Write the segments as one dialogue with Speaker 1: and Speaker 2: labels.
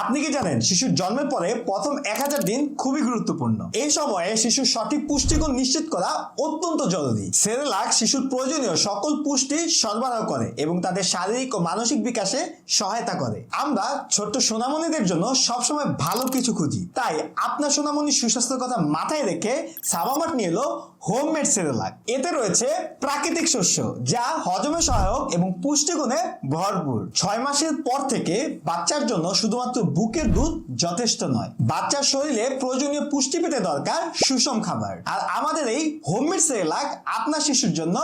Speaker 1: আপনি কি জানেন, শিশুর জন্মের পরে প্রথম এক হাজার দিন খুবই গুরুত্বপূর্ণ। এই সময়ে শিশুর সঠিক পুষ্টিগুণ নিশ্চিত করা অত্যন্ত জরুরি। সেরেলাক শিশুর প্রয়োজনীয় সকল পুষ্টি সরবরাহ করে এবং তাদের শারীরিক ও মানসিক বিকাশে সহায়তা করে। আমরা ছোট্ট সোনামণিদের জন্য সবসময় ভালো কিছু খুঁজি। তাই আপনার সোনামণির সুস্বাস্থ্যের কথা মাথায় রেখে সাবামাট নিয়ে এলো হোমমেড সেরেলাক। এতে রয়েছে প্রাকৃতিক শস্য, যা হজমে সহায়ক এবং পুষ্টিগুণে ভরপুর। ছয় মাসের পর থেকে বাচ্চার জন্য শুধুমাত্র বুকের দুধ যথেষ্ট নয়। বাচ্চার শরীরে প্রয়োজনীয় পুষ্টি পেতে দরকার সুষম খাবার। আর আমাদের এই হোমমেড সেরেলাক আপনার শিশুর জন্য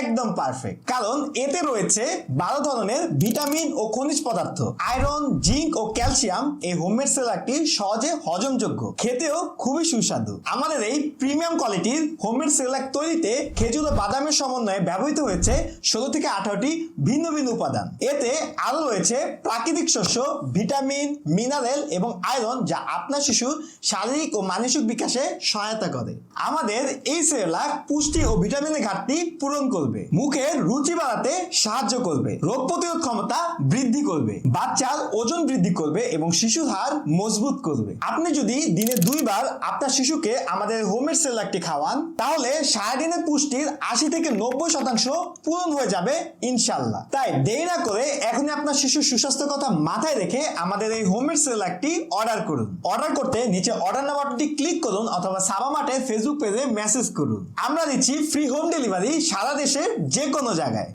Speaker 1: একদম পারফেক্ট। কারণ এতে রয়েছে বারো ধরনের ভিটামিন ও খনিজ পদার্থ। আয়রন, জিঙ্ক ও ক্যালসিয়াম এই হোমমেড সেরেলাকটি সহজে হজমযোগ্য। খেতেও খুবই সুস্বাদু। আমাদের এই প্রিমিয়াম কোয়ালিটির হোমমেড সেরেলাক তৈরিতে খেজুর ও বাদামের সমন্বয়ে ব্যবহৃত হয়েছে ষোলো থেকে আঠারোটি ভিন্ন ভিন্ন উপাদান। এতে আরও রয়েছে প্রাকৃতিক শস্য, ভিটামিন মিনারেল এবং আয়রন যা আপনার শিশুর শারীরিক ও মানসিক বিকাশে সহায়তা করে। আমাদের এই সেরেলাক পুষ্টি ও ভিটামিনের ঘাটতি পূরণ করবে। মুখের রুচি বাড়াতে সাহায্য করবে। রোগ প্রতিরোধ ক্ষমতা বৃদ্ধি করবে। বাচ্চার ওজন বৃদ্ধি করবে এবং শিশুর হাড় মজবুত করবে। আপনি যদি দিনে দুইবার আপনার শিশুকে আমাদের হোমের সেরেলাকটি খাওয়ান, তাহলে সারাদিনের পুষ্টির আশি থেকে নব্বই শতাংশ পূরণ হয়ে যাবে ইনশাল্লাহ। তাই দেরি না করে এখনই আপনার শিশুর সুস্বাস্থ্যের কথা মাথায় রেখে আমাদের এই হোমের সেরেলাকটি অর্ডার করুন। অর্ডার করতে নিচে অর্ডার নাও বাটনটি ক্লিক করুন অথবা সাবামাটে ফেসবুক পেজে মেসেজ করুন। আমরা দিচ্ছি ফ্রি হোম ডেলিভারি সারা দেশের যে কোনো জায়গায়।